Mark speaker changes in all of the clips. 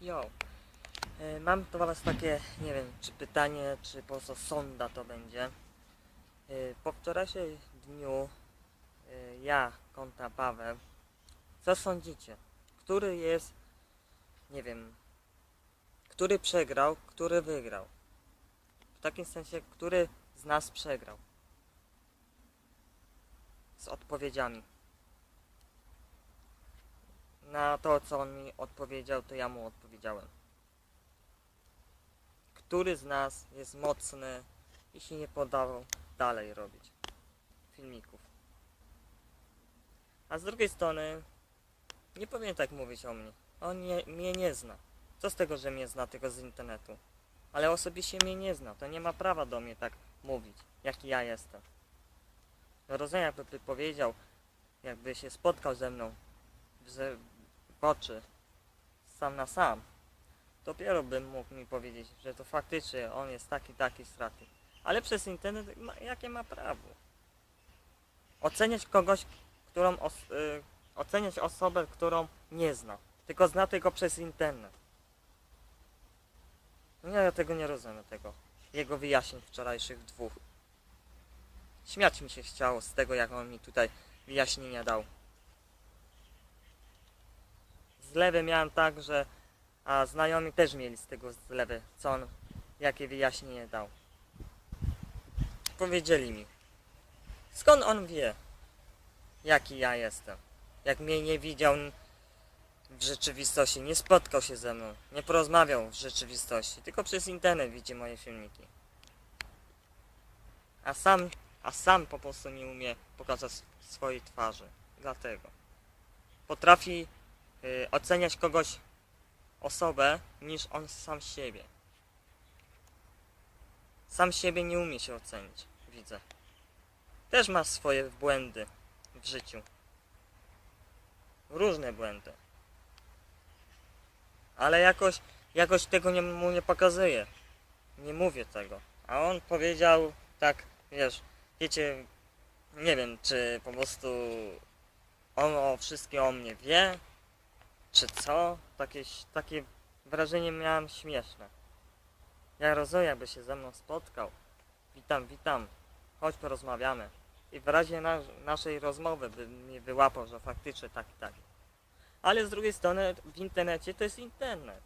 Speaker 1: Jo. E, Mam do Was takie, nie wiem, czy pytanie, czy po prostu sonda to będzie. E, Po wczorajszym dniu e, ja konta Paweł, co sądzicie? Który jest, nie wiem, który przegrał, który wygrał? W takim sensie, który z nas przegrał? Z odpowiedziami. Na to, co on mi odpowiedział, to ja mu odpowiedziałem. Który z nas jest mocny i się nie podawał dalej robić filmików? A z drugiej strony, nie powinien tak mówić o mnie. On nie, mnie nie zna. Co z tego, że mnie zna tylko z internetu? Ale osobiście mnie nie zna. To nie ma prawa do mnie tak mówić, jaki ja jestem. No rozumiem, jakby powiedział, jakby się spotkał ze mną w oczy, sam na sam, dopiero bym mógł mi powiedzieć, że to faktycznie on jest taki, taki straty. Ale przez internet ma, jakie ma prawo? Oceniać kogoś, którą os, y, oceniać osobę, którą nie zna, tylko zna tylko przez internet. No ja tego nie rozumiem, tego jego wyjaśnień wczorajszych dwóch. Śmiać mi się chciało z tego, jak on mi tutaj wyjaśnienia dał. Zlewy miałem tak, że a znajomi też mieli z tego zlewy, co on, jakie wyjaśnienie dał. Powiedzieli mi. Skąd on wie, jaki ja jestem? Jak mnie nie widział w rzeczywistości, nie spotkał się ze mną, nie porozmawiał w rzeczywistości, tylko przez internet widzi moje filmiki. A sam, a sam po prostu nie umie pokazać swojej twarzy. Dlatego. Potrafi y, oceniać kogoś osobę niż on sam siebie. Sam siebie nie umie się ocenić, widzę. Też ma swoje błędy w życiu. Różne błędy. Ale jakoś, jakoś tego nie, mu nie pokazuję. Nie mówię tego. A on powiedział tak, wiesz, wiecie, nie wiem, czy po prostu on o wszystkim o mnie wie, czy co? Takie, takie wrażenie miałem śmieszne. Ja rozumiem, jakby się ze mną spotkał. Witam, witam. Chodź porozmawiamy. I w razie na, naszej rozmowy by mi wyłapał, że faktycznie tak i tak. Ale z drugiej strony w internecie to jest internet.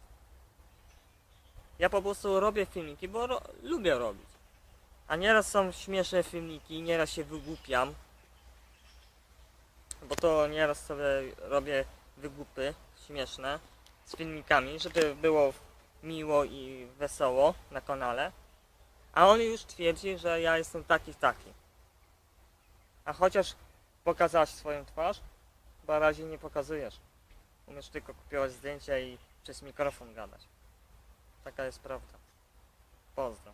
Speaker 1: Ja po prostu robię filmiki, bo ro, lubię robić. A nieraz są śmieszne filmiki, nieraz się wygłupiam. Bo to nieraz sobie robię wygłupy śmieszne z filmikami, żeby było miło i wesoło na kanale. A on już twierdzi, że ja jestem taki, taki. A chociaż pokazałaś swoją twarz, na razie nie pokazujesz. Umiesz tylko kopiować zdjęcia i przez mikrofon gadać. Taka jest prawda. Pozdro.